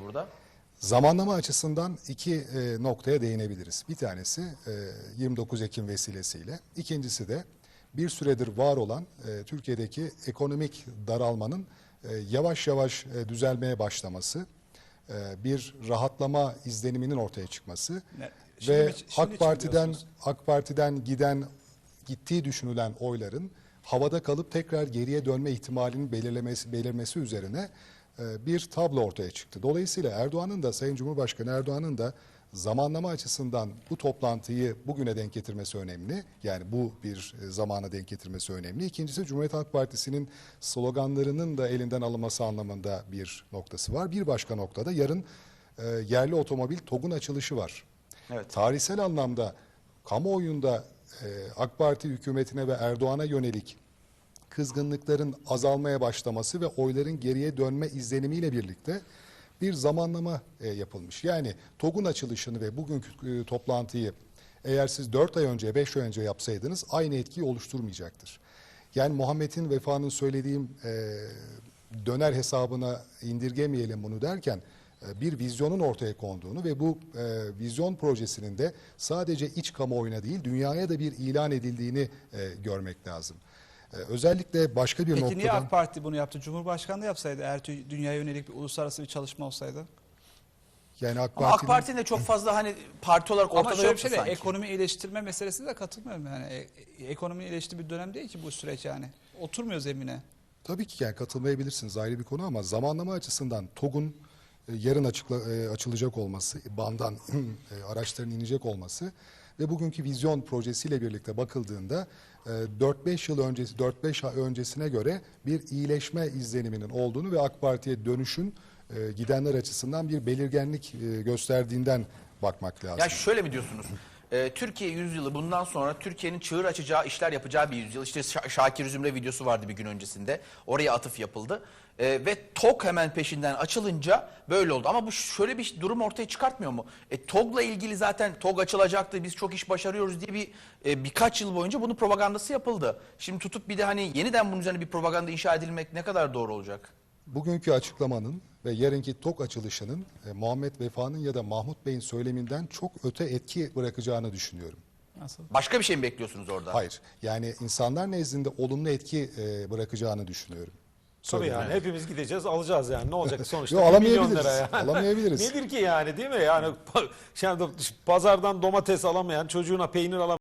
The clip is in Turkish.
burada? Zamanlama açısından iki e, noktaya değinebiliriz. Bir tanesi e, 29 Ekim vesilesiyle, ikincisi de bir süredir var olan e, Türkiye'deki ekonomik daralmanın e, yavaş yavaş e, düzelmeye başlaması, e, bir rahatlama izleniminin ortaya çıkması Ne- şimdi ve şimdi AK Parti'den? AK Parti'den giden gittiği düşünülen oyların havada kalıp tekrar geriye dönme ihtimalinin belirlemesi belirmesi üzerine bir tablo ortaya çıktı. Dolayısıyla Erdoğan'ın da Sayın Cumhurbaşkanı Erdoğan'ın da zamanlama açısından bu toplantıyı bugüne denk getirmesi önemli. Yani bu bir e, zamana denk getirmesi önemli. İkincisi Cumhuriyet Halk Partisi'nin sloganlarının da elinden alınması anlamında bir noktası var. Bir başka noktada yarın e, yerli otomobil TOG'un açılışı var. Evet. Tarihsel anlamda kamuoyunda e, AK Parti hükümetine ve Erdoğan'a yönelik kızgınlıkların azalmaya başlaması ve oyların geriye dönme izlenimiyle birlikte bir zamanlama e, yapılmış. Yani TOG'un açılışını ve bugünkü e, toplantıyı eğer siz 4 ay önce, 5 ay önce yapsaydınız aynı etkiyi oluşturmayacaktır. Yani Muhammed'in vefanın söylediğim e, döner hesabına indirgemeyelim bunu derken e, bir vizyonun ortaya konduğunu ve bu e, vizyon projesinin de sadece iç kamuoyuna değil dünyaya da bir ilan edildiğini e, görmek lazım. E, özellikle başka bir Peki noktadan... niye AK Parti bunu yaptı? Cumhurbaşkanı da yapsaydı eğer dünyaya yönelik bir uluslararası bir çalışma olsaydı. Yani AK Ama AK Parti'nin- de çok fazla hani parti olarak Ama ortada şöyle bir şey de sanki. ekonomi iyileştirme meselesine de katılmıyorum. Yani e, e, ekonomi iyileştiği bir dönem değil ki bu süreç yani. Oturmuyor zemine. Tabii ki yani katılmayabilirsiniz ayrı bir konu ama zamanlama açısından TOG'un e, yarın açıkla, e, açılacak olması, bandan araçların inecek olması ve bugünkü vizyon projesiyle birlikte bakıldığında e, 4-5 yıl öncesi 4-5 ay öncesine göre bir iyileşme izleniminin olduğunu ve AK Parti'ye dönüşün e, gidenler açısından bir belirgenlik e, gösterdiğinden bakmak lazım. Ya şöyle mi diyorsunuz? Ee, Türkiye yüzyılı bundan sonra Türkiye'nin çığır açacağı işler yapacağı bir yüzyıl. İşte Şa- Şakir Zümre videosu vardı bir gün öncesinde. Oraya atıf yapıldı. Ee, ve TOG hemen peşinden açılınca böyle oldu. Ama bu şöyle bir durum ortaya çıkartmıyor mu? E, TOG'la ilgili zaten TOG açılacaktı biz çok iş başarıyoruz diye bir e, birkaç yıl boyunca bunun propagandası yapıldı. Şimdi tutup bir de hani yeniden bunun üzerine bir propaganda inşa edilmek ne kadar doğru olacak? Bugünkü açıklamanın ve yarınki TOK açılışının e, Muhammed Vefa'nın ya da Mahmut Bey'in söyleminden çok öte etki bırakacağını düşünüyorum. Nasıl? Başka bir şey mi bekliyorsunuz orada? Hayır. Yani insanlar nezdinde olumlu etki e, bırakacağını düşünüyorum. Tabii Söylediğim. yani hepimiz gideceğiz alacağız yani ne olacak sonuçta Yo, alamayabiliriz. lira yani. Alamayabiliriz. Nedir ki yani değil mi yani pazardan domates alamayan çocuğuna peynir alamayan